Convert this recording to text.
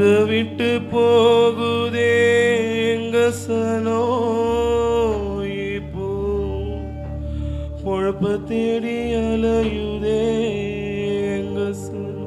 ஊரு விட்டு போகுதே எங்க சனோ இப்போ பொழப்ப தேடி அலையுதே எங்க சனோ.